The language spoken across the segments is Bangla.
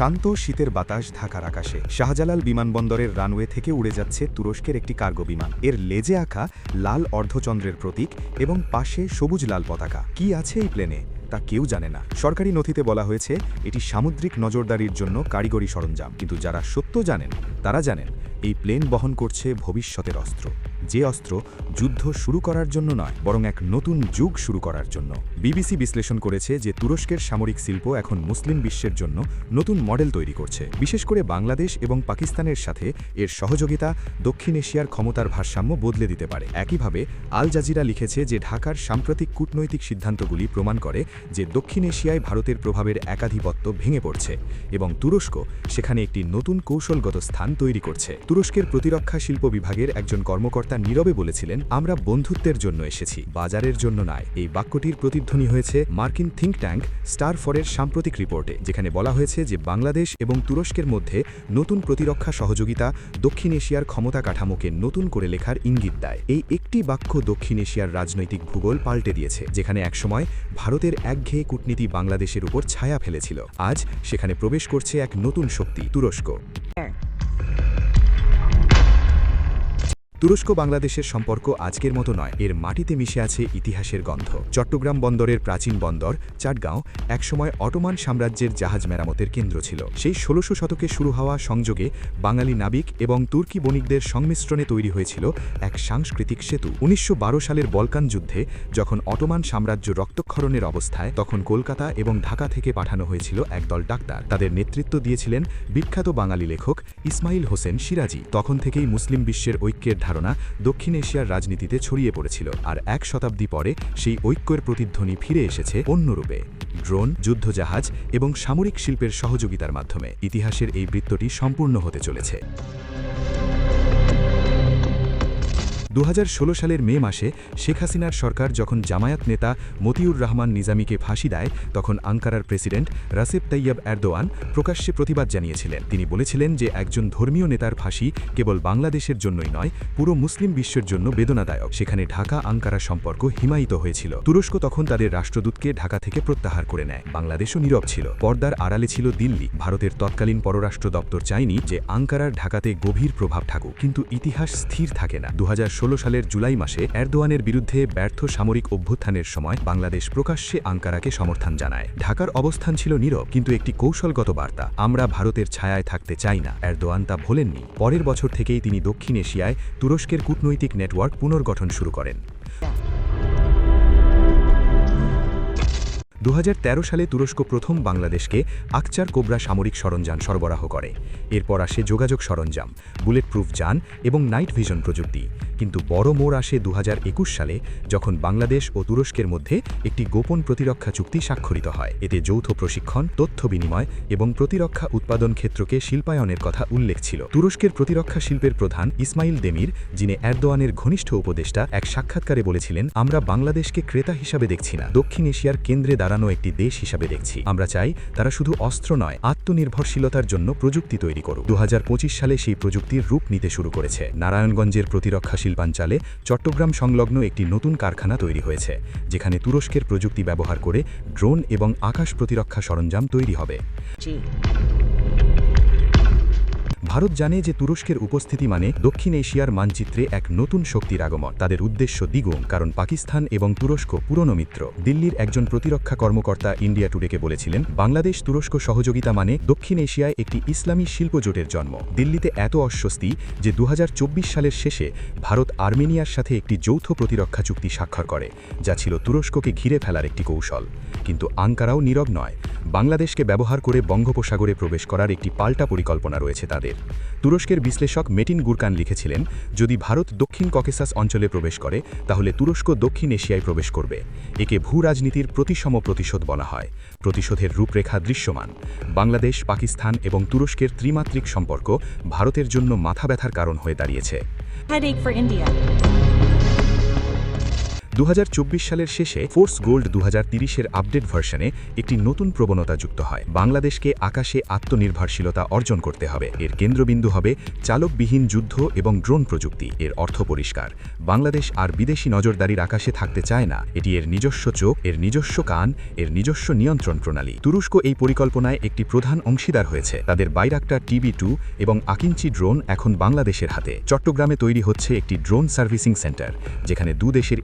শান্ত শীতের বাতাস ঢাকার আকাশে। শাহজালাল বিমানবন্দরের রানওয়ে থেকে উড়ে যাচ্ছে তুরস্কের একটি কার্গো বিমান। এর লেজে আঁকা লাল অর্ধচন্দ্রের প্রতীক এবং পাশে সবুজ লাল পতাকা। কি আছে এই প্লেনে? তা কেউ জানে না। সরকারি নথিতে বলা হয়েছে, এটি সামুদ্রিক নজরদারির জন্য কারিগরি সরঞ্জাম। কিন্তু যারা সত্য জানেন, তারা জানেন, এই প্লেন বহন করছে ভবিষ্যতের অস্ত্র। যে অস্ত্র যুদ্ধ শুরু করার জন্য নয়, বরং এক নতুন যুগ শুরু করার জন্য। বিবিসি বিশ্লেষণ করেছে যে তুরস্কের সামরিক শিল্প এখন মুসলিম বিশ্বের জন্য নতুন মডেল তৈরি করছে। বিশেষ করে বাংলাদেশ এবং পাকিস্তানের সাথে এর সহযোগিতা দক্ষিণ এশিয়ার ক্ষমতার ভারসাম্য বদলে দিতে পারে। একইভাবে, আল জাজিরা লিখেছে যে ঢাকার সাম্প্রতিক কূটনৈতিক সিদ্ধান্তগুলি প্রমাণ করে যে দক্ষিণ এশিয়ায় ভারতের প্রভাবের একাধিপত্য ভেঙে পড়ছে এবং তুরস্ক সেখানে একটি নতুন কৌশলগত স্থান তৈরি করছে। তুরস্কের প্রতিরক্ষা শিল্প বিভাগের একজন কর্মকর্তা নীরবে বলেছিলেন, আমরা বন্ধুত্বের জন্য এসেছি, বাজারের জন্য নয়। এই বাক্যটির প্রতিধ্বনি হয়েছে মার্কিন থিঙ্ক ট্যাঙ্ক স্টার ফরের সাম্প্রতিক রিপোর্টে, যেখানে বলা হয়েছে যে বাংলাদেশ এবং তুরস্কের মধ্যে নতুন প্রতিরক্ষা সহযোগিতা দক্ষিণ এশিয়ার ক্ষমতা কাঠামোকে নতুন করে লেখার ইঙ্গিত দেয়। এই একটি বাক্য দক্ষিণ এশিয়ার রাজনৈতিক ভূগোল পাল্টে দিয়েছে, যেখানে একসময় ভারতের একঘেয়ে কূটনীতি বাংলাদেশের উপর ছায়া ফেলেছিল। আজ সেখানে প্রবেশ করছে এক নতুন শক্তি, তুরস্ক। তুরস্ক বাংলাদেশের সম্পর্ক আজকের মতো নয়, এর মাটিতে মিশে আছে ইতিহাসের গন্ধ। চট্টগ্রাম বন্দরের প্রাচীন বন্দর, চাটগাঁও, একসময় অটোমান সাম্রাজ্যের জাহাজ মেরামতের কেন্দ্র ছিল। সেই ষোলশো শতকে শুরু হওয়া সংযোগে বাঙালি নাবিক এবং তুর্কি বণিকদের সংমিশ্রণে তৈরি হয়েছিল এক সাংস্কৃতিক সেতু। উনিশশো বারো সালের বলকান যুদ্ধে যখন অটোমান সাম্রাজ্য রক্তক্ষরণের অবস্থায়, তখন কলকাতা এবং ঢাকা থেকে পাঠানো হয়েছিল একদল ডাক্তার। তাদের নেতৃত্ব দিয়েছিলেন বিখ্যাত বাঙালি লেখক ইসমাইল হোসেন সিরাজি। তখন থেকেই মুসলিম বিশ্বের ঐক্যের ধারণা দক্ষিণ এশিয়ার রাজনীতিতে ছড়িয়ে পড়েছিল, আর এক শতাব্দী পরে সেই ঐক্যের প্রতিধ্বনি ফিরে এসেছে অন্যরূপে। ড্রোন, যুদ্ধজাহাজ এবং সামরিক শিল্পের সহযোগিতার মাধ্যমে ইতিহাসের এই বৃত্তটি সম্পূর্ণ হতে চলেছে। দু হাজার ষোলো সালের মে মাসে শেখ হাসিনার সরকার যখন জামায়াত নেতা মতিউর রহমান নিজামীকে ফাঁসি দেয়, তখন আঙ্কারার প্রেসিডেন্ট রাসেপ তাইয়াব এরদোয়ান প্রকাশ্যে প্রতিবাদ জানিয়েছিলেন। তিনি বলেছিলেন যে, একজন ধর্মীয় নেতার ফাঁসি কেবল বাংলাদেশের জন্যই নয়, পুরো মুসলিম বিশ্বের জন্য বেদনাদায়ক। সেখানে ঢাকা আঙ্কারা সম্পর্ক হিমায়িত হয়েছিল। তুরস্ক তখন তাদের রাষ্ট্রদূতকে ঢাকা থেকে প্রত্যাহার করে নেয়। বাংলাদেশও নীরব ছিল। পর্দার আড়ালে ছিল দিল্লি। ভারতের তৎকালীন পররাষ্ট্র দপ্তর চায়নি যে, আঙ্কারার ঢাকাতে গভীর প্রভাব থাকুক। কিন্তু ইতিহাস স্থির থাকে না। দু সালের জুলাই মাসে এরদোয়ানের বিরুদ্ধে ব্যর্থ সামরিক অভ্যুত্থানের সময় বাংলাদেশ প্রকাশ্যে আঙ্কারাকে সমর্থন জানায়। ঢাকার অবস্থান ছিল নীরব, কিন্তু একটি কৌশলগত বার্তা, আমরা ভারতের ছায়ায় থাকতে চাই না। এরদোয়ান তা ভোলেননি। পরের বছর থেকেই তিনি দক্ষিণ এশিয়ায় তুরস্কের কূটনৈতিক নেটওয়ার্ক পুনর্গঠন শুরু করেন। দু হাজার তেরো সালে তুরস্ক প্রথম বাংলাদেশকে আকচার কোবরা সামরিক সরঞ্জাম সরবরাহ করে। এরপর আসে যোগাযোগ সরঞ্জাম বুলেট প্রুফ যান এবং নাইট ভিশন প্রযুক্তি। কিন্তু বড় মোড় আসে দু সালে, যখন বাংলাদেশ ও তুরস্কের মধ্যে একটি গোপন প্রতিরক্ষা চুক্তি স্বাক্ষরিত হয়। এতে যৌথ প্রশিক্ষণ, তথ্য বিনিময় এবং প্রতিরক্ষা উৎপাদন ক্ষেত্রকে শিল্পায়নের কথা উল্লেখ ছিল। তুরস্কের প্রতিরক্ষা শিল্পের প্রধান ইসমাইল দেমির, যিনি এরদোয়ানের ঘনিষ্ঠ উপদেষ্টা, এক সাক্ষাৎকারে বলেছিলেন, আমরা বাংলাদেশকে ক্রেতা হিসাবে দেখছি না। দক্ষিণ এশিয়ার কেন্দ্রে দাঁড়ানো একটি দেশ হিসাবে দেখছি। আমরা চাই তারা শুধু অস্ত্র নয়, আত্মনির্ভরশীলতার জন্য প্রযুক্তি তৈরি করুক। দু হাজার পঁচিশ সালে সেই প্রযুক্তির রূপ নিতে শুরু করেছে। নারায়ণগঞ্জের প্রতিরক্ষা শিল্পাঞ্চলে চট্টগ্রাম সংলগ্ন একটি নতুন কারখানা তৈরি হয়েছে, যেখানে তুরস্কের প্রযুক্তি ব্যবহার করে ড্রোন এবং আকাশ প্রতিরক্ষা সরঞ্জাম তৈরি হবে। ভারত জানে যে তুরস্কের উপস্থিতি মানে দক্ষিণ এশিয়ার মানচিত্রে এক নতুন শক্তির আগমন। তাদের উদ্দেশ্য দ্বিগুণ, কারণ পাকিস্তান এবং তুরস্ক পুরনো মিত্র। দিল্লির একজন প্রতিরক্ষা কর্মকর্তা ইন্ডিয়া টুডেকে বলেছিলেন, বাংলাদেশ তুরস্ক সহযোগিতা মানে দক্ষিণ এশিয়ায় একটি ইসলামী শিল্পজোটের জন্ম। দিল্লিতে এত অস্বস্তি যে দু হাজার চব্বিশ সালের শেষে ভারত আর্মেনিয়ার সাথে একটি যৌথ প্রতিরক্ষা চুক্তি স্বাক্ষর করে, যা ছিল তুরস্ককে ঘিরে ফেলার একটি কৌশল। কিন্তু আঙ্কারাও নীরব নয়। বাংলাদেশকে ব্যবহার করে বঙ্গোপসাগরে প্রবেশ করার একটি পাল্টা পরিকল্পনা রয়েছে তাদের। তুরস্কের বিশ্লেষক মেটিন গুরকান লিখেছিলেন, যদি ভারত দক্ষিণ ককেসাস অঞ্চলে প্রবেশ করে, তাহলে তুরস্ক দক্ষিণ এশিয়ায় প্রবেশ করবে। একে ভূ রাজনীতির প্রতিসম প্রতিশোধ বলা হয়। প্রতিশোধের রূপরেখা দৃশ্যমান। বাংলাদেশ, পাকিস্তান এবং তুরস্কের ত্রিমাত্রিক সম্পর্ক ভারতের জন্য মাথা ব্যথার কারণ হয়ে দাঁড়িয়েছে. দু হাজার চব্বিশ সালের শেষে ফোর্স গোল্ড দু এর আপডেট ভার্সনে একটি নতুন প্রবণতা যুক্ত হয়। বাংলাদেশকে আকাশে আত্মনির্ভরশীলতা অর্জন করতে হবে। এর কেন্দ্রবিন্দু হবে চালকবিহীন যুদ্ধ এবং ড্রোন প্রযুক্তি। এর অর্থ পরিষ্কার। বাংলাদেশ আর বিদেশি নজরদারির আকাশে থাকতে চায় না। এটি এর নিজস্ব চোখ, এর নিজস্ব কান, এর নিজস্ব নিয়ন্ত্রণ প্রণালী। তুরস্ক এই পরিকল্পনায় একটি প্রধান অংশীদার হয়েছে। তাদের বাইরাক্টা টিবি টু এবং আকিঞ্চি ড্রোন এখন বাংলাদেশের হাতে। চট্টগ্রামে তৈরি হচ্ছে একটি ড্রোন সার্ভিসিং সেন্টার, যেখানে দু দেশের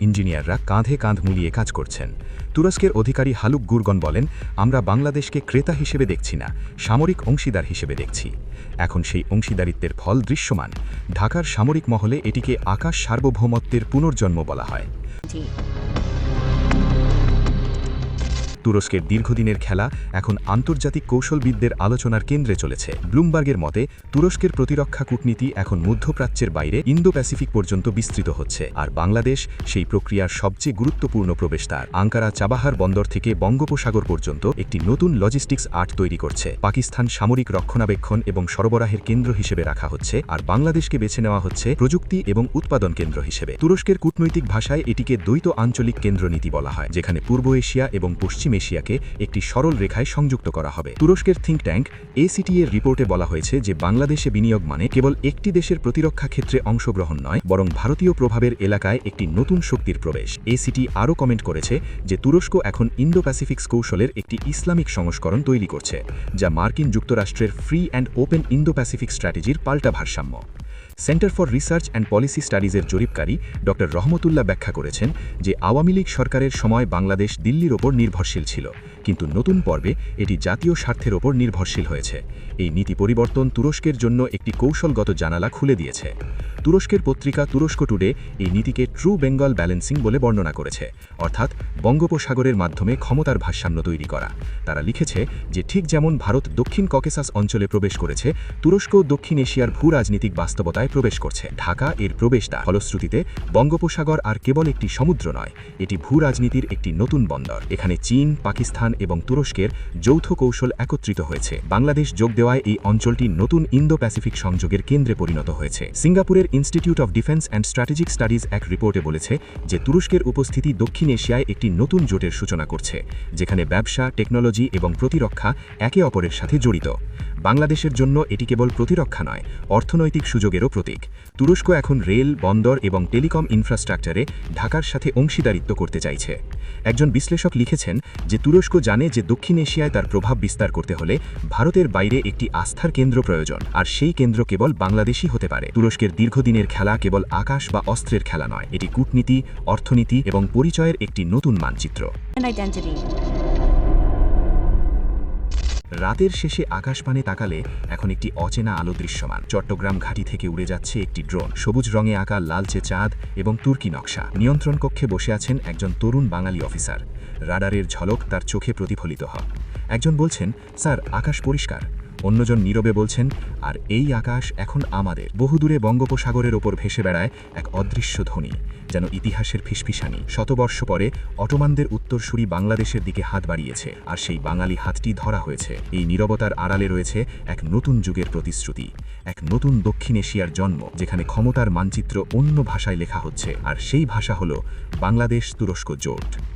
ইঞ্জিনিয়াররা কাঁধে কাঁধ মিলিয়ে কাজ করছেন। তুরস্কের অধিকারী হালুক গুরগন বলেন, আমরা বাংলাদেশকে ক্রেতা হিসেবে দেখছি না, সামরিক অংশীদার হিসেবে দেখছি। এখন সেই অংশীদারিত্বের ফল দৃশ্যমান। ঢাকার সামরিক মহলে এটিকে আকাশ সার্বভৌমত্বের পুনর্জন্ম বলা হয়। তুরস্কের দীর্ঘদিনের খেলা এখন আন্তর্জাতিক কৌশলবিদদের আলোচনার কেন্দ্রে চলেছে। ব্লুমবার্গের মতে, তুরস্কের প্রতিরক্ষা কূটনীতি এখন মধ্যপ্রাচ্যের বাইরে ইন্দো প্যাসিফিক পর্যন্ত বিস্তৃত হচ্ছে, আর বাংলাদেশ সেই প্রক্রিয়ার সবচেয়ে গুরুত্বপূর্ণ প্রবেশদ্বার। আঙ্কারা চাবাহার বন্দর থেকে বঙ্গোপসাগর পর্যন্ত একটি নতুন লজিস্টিক্স আর্ট তৈরি করছে। পাকিস্তান সামরিক রক্ষণাবেক্ষণ এবং সরবরাহের কেন্দ্র হিসেবে রাখা হচ্ছে, আর বাংলাদেশকে বেছে নেওয়া হচ্ছে প্রযুক্তি এবং উৎপাদন কেন্দ্র হিসেবে। তুরস্কের কূটনৈতিক ভাষায় এটিকে দ্বৈত আঞ্চলিক কেন্দ্রনীতি বলা হয়, যেখানে পূর্ব এশিয়া এবং পশ্চিম এশিয়াকে একটি সরল রেখায় সংযুক্ত করা হবে। তুরস্কের থিঙ্ক ট্যাঙ্ক এসিটি এর রিপোর্টে বলা হয়েছে যে বাংলাদেশে বিনিয়োগ মানে কেবল একটি দেশের প্রতিরক্ষা ক্ষেত্রে অংশগ্রহণ নয়, বরং ভারতীয় প্রভাবের এলাকায় একটি নতুন শক্তির প্রবেশ। এসিটি আরও কমেন্ট করেছে যে তুরস্ক এখন ইন্দো প্যাসিফিক্স কৌশলের একটি ইসলামিক সংস্করণ তৈরি করছে, যা মার্কিন যুক্তরাষ্ট্রের free and open Indo Pacific স্ট্র্যাটেজির পাল্টা ভারসাম্য। Centre for research and policy স্টাডিজের জরিপকারী ড. রহমতুল্লাহ ব্যাখ্যা করেছেন যে আওয়ামী লীগ সরকারের সময় বাংলাদেশ দিল্লির ওপর নির্ভরশীল ছিল। কিন্তু নতুন পর্বে এটি জাতীয় স্বার্থের ওপর নির্ভরশীল হয়েছে। এই নীতি পরিবর্তন তুরস্কের জন্য একটি কৌশলগত জানালা খুলে দিয়েছে। তুরস্কের পত্রিকা তুরস্ক টুডে এই নীতিকে ট্রু বেঙ্গল ব্যালেন্সিং বলে বর্ণনা করেছে, অর্থাৎ বঙ্গোপসাগরের মাধ্যমে ক্ষমতার ভারসাম্য তৈরি করা। তারা লিখেছে যে ঠিক যেমন ভারত দক্ষিণ ককেসাস অঞ্চলে প্রবেশ করেছে, তুরস্ক দক্ষিণ এশিয়ার ভূ রাজনীতিক বাস্তবতায় প্রবেশ করছে। ঢাকা এর প্রবেশটা ফলশ্রুতিতে বঙ্গোপসাগর আর কেবল একটি সমুদ্র নয়, এটি ভূ রাজনীতির একটি নতুন বন্দর। এখানে চীন, পাকিস্তান এবং তুরস্কের যৌথ কৌশল একত্রিত হয়েছে। বাংলাদেশ যোগ দেওয়ায় এই অঞ্চলটি নতুন ইন্দো প্যাসিফিক সংযোগের কেন্দ্রে পরিণত হয়েছে। সিঙ্গাপুরের institute of defence and strategic studies এক রিপোর্টে বলেছে যে তুরস্কের উপস্থিতি দক্ষিণ এশিয়ায় একটি নতুন জোটের সূচনা করছে, যেখানে ব্যবসা, টেকনোলজি এবং প্রতিরক্ষা একে অপরের সাথে জড়িত। বাংলাদেশের জন্য এটি কেবল প্রতিরক্ষা নয়, অর্থনৈতিক সুযোগেরও প্রতীক। তুরস্ক এখন রেল, বন্দর এবং টেলিকম ইনফ্রাস্ট্রাকচারে ঢাকার সাথে অংশীদারিত্ব করতে চাইছে। একজন বিশ্লেষক লিখেছেন যে তুরস্ক জানে যে দক্ষিণ এশিয়ায় তার প্রভাব বিস্তার করতে হলে ভারতের বাইরে একটি আস্থার কেন্দ্র প্রয়োজন, আর সেই কেন্দ্র কেবল বাংলাদেশই হতে পারে তুরস্কের দীর্ঘদিনের খেলা কেবল আকাশ বা অস্ত্রের খেলা নয়, এটি কূটনীতি, অর্থনীতি এবং পরিচয়ের একটি নতুন মানচিত্র. রাতের শেষে আকাশপানে তাকালে এখন একটি অচেনা আলো দৃশ্যমান। চট্টগ্রাম ঘাটি থেকে উড়ে যাচ্ছে একটি ড্রোন। সবুজ রঙে আঁকা লালচে চাঁদ এবং তুর্কি নকশা। নিয়ন্ত্রণ কক্ষে বসে আছেন একজন তরুণ বাঙালি অফিসার। রাডারের ঝলক তার চোখে প্রতিফলিত হয়। একজন বলছেন, স্যার, আকাশ পরিষ্কার। অন্যজন নীরবে বলছেন, আর এই আকাশ এখন আমাদের। বহুদূরে বঙ্গোপসাগরের ওপর ভেসে বেড়ায় এক অদৃশ্য ধ্বনি, যেন ইতিহাসের ফিসফিসানি। শতবর্ষ পরে অটোমানদের উত্তরসূরি বাংলাদেশের দিকে হাত বাড়িয়েছে, আর সেই বাঙালি হাতটি ধরা হয়েছে। এই নীরবতার আড়ালে রয়েছে এক নতুন যুগের প্রতিশ্রুতি, এক নতুন দক্ষিণ এশিয়ার জন্ম, যেখানে ক্ষমতার মানচিত্র অন্য ভাষায় লেখা হচ্ছে, আর সেই ভাষা হল বাংলাদেশ তুরস্ক জোট।